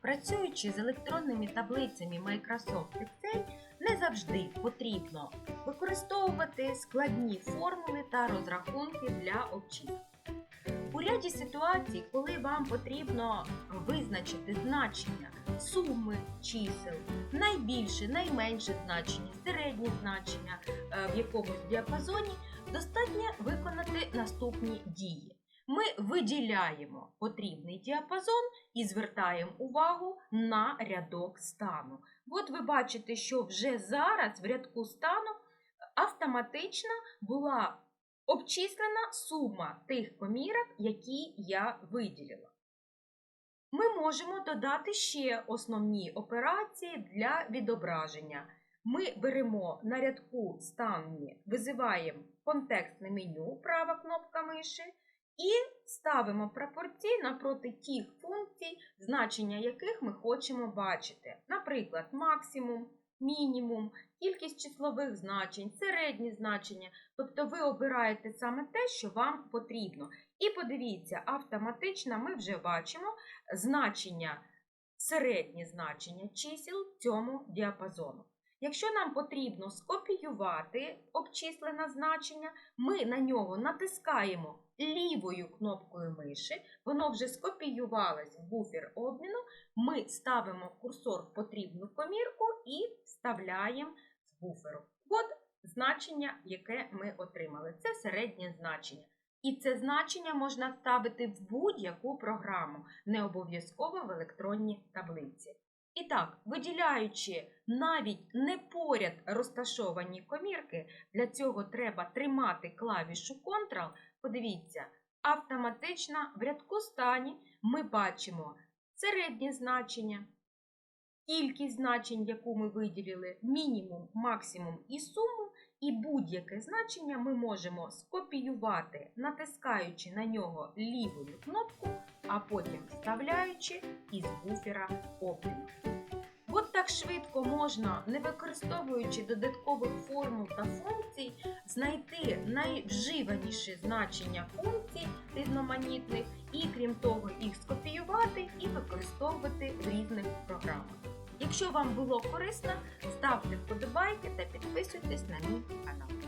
Працюючи з електронними таблицями Microsoft Excel, не завжди потрібно використовувати складні формули та розрахунки для обчислень. У ряді ситуацій, коли вам потрібно визначити значення суми чисел, найбільше, найменше значення, середні значення е, в якомусь діапазоні, достатньо виконати наступні дії. Ми виділяємо потрібний діапазон і звертаємо увагу на рядок стану. От ви бачите, що вже зараз в рядку стану автоматично була обчислена сума тих комірок, які я виділила. Ми можемо додати ще основні операції для відображення. Ми беремо на рядку стані, визиваємо контекстне меню, права кнопка миші, і ставимо прапорці напроти тих функцій, значення яких ми хочемо бачити. Наприклад, максимум, мінімум, кількість числових значень, середні значення. Тобто ви обираєте саме те, що вам потрібно. І подивіться, автоматично ми вже бачимо значення, середнє значення чисел цьому діапазону. Якщо нам потрібно скопіювати обчислене значення, ми на нього натискаємо лівою кнопкою миші, воно вже скопіювалось в буфер обміну. Ми ставимо курсор в потрібну комірку і вставляємо з буферу. От значення, яке ми отримали. Це середнє значення. І це значення можна вставити в будь-яку програму, не обов'язково в електронній таблиці. І так, виділяючи навіть не поряд розташовані комірки, для цього треба тримати клавішу Ctrl. Подивіться, автоматично в рядку стані ми бачимо середнє значення, кількість значень, яку ми виділили, мінімум, максимум і суму, і будь-яке значення ми можемо скопіювати, натискаючи на нього лівою кнопку, а потім вставляючи із буфера обміну. От так швидко можна, не використовуючи додаткових формул та функцій, знайти найвживаніші значення функцій різноманітних і, крім того, їх скопіювати і використовувати в різних програмах. Якщо вам було корисно, ставте вподобайки та підписуйтесь на мій канал.